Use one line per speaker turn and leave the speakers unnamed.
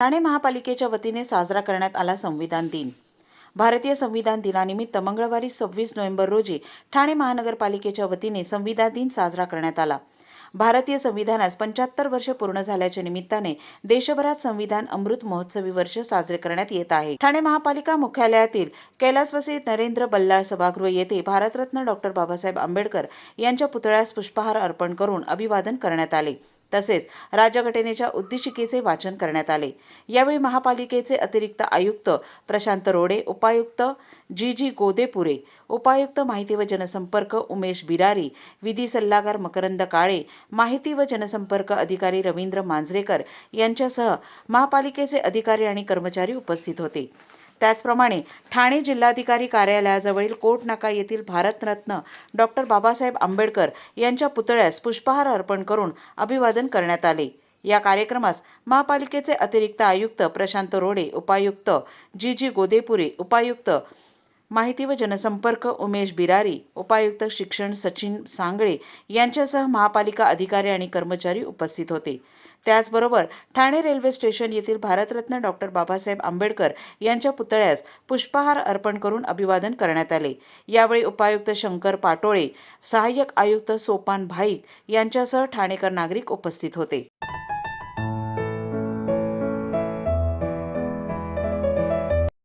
ठाणे महापालिकेच्या वतीने साजरा करण्यात आला संविधान दिन. भारतीय संविधान दिनानिमित्त मंगळवारी सव्वीस नोव्हेंबर रोजी ठाणे महानगरपालिकेच्या वतीने संविधान दिन साजरा करण्यात आला. भारतीय संविधानास पंच्याहत्तर वर्ष पूर्ण झाल्याच्या निमित्ताने देशभरात संविधान अमृत महोत्सवी वर्ष साजरे करण्यात येत आहे. ठाणे महापालिका मुख्यालयातील कैलासवासी नरेंद्र बल्लाळ सभागृह येथे भारतरत्न डॉक्टर बाबासाहेब आंबेडकर यांच्या पुतळ्यास पुष्पहार अर्पण करून अभिवादन करण्यात आले. तसेच राज्यघटनेच्या उद्दिशिकेचे वाचन करण्यात आले. यावेळी महापालिकेचे अतिरिक्त आयुक्त प्रशांत रोडे उपायुक्त जी जी गोदेपुरे उपायुक्त माहिती व जनसंपर्क उमेश बिरारी विधी सल्लागार मकरंद काळे माहिती व जनसंपर्क अधिकारी रवींद्र मांजरेकर यांच्यासह महापालिकेचे अधिकारी आणि कर्मचारी उपस्थित होते. त्याचप्रमाणे ठाणे जिल्हाधिकारी कार्यालयाजवळील कोट नाका येथील भारतरत्न डॉक्टर बाबासाहेब आंबेडकर यांच्या पुतळ्यास पुष्पहार अर्पण करून अभिवादन करण्यात आले. या कार्यक्रमास महापालिकेचे अतिरिक्त आयुक्त प्रशांत रोडे उपायुक्त जी जी गोदेपुरे उपायुक्त माहिती व जनसंपर्क उमेश बिरारी उपायुक्त शिक्षण सचिन सांगळे यांच्यासह महापालिका अधिकारी आणि कर्मचारी उपस्थित होते. त्याचबरोबर ठाणे रेल्वे स्टेशन येथील भारतरत्न डॉक्टर बाबासाहेब आंबेडकर यांच्या पुतळ्यास पुष्पहार अर्पण करून अभिवादन करण्यात आले. यावेळी उपायुक्त शंकर पाटोळे सहाय्यक आयुक्त सोपान भाईक यांच्यासह ठाणेकर नागरिक उपस्थित होते.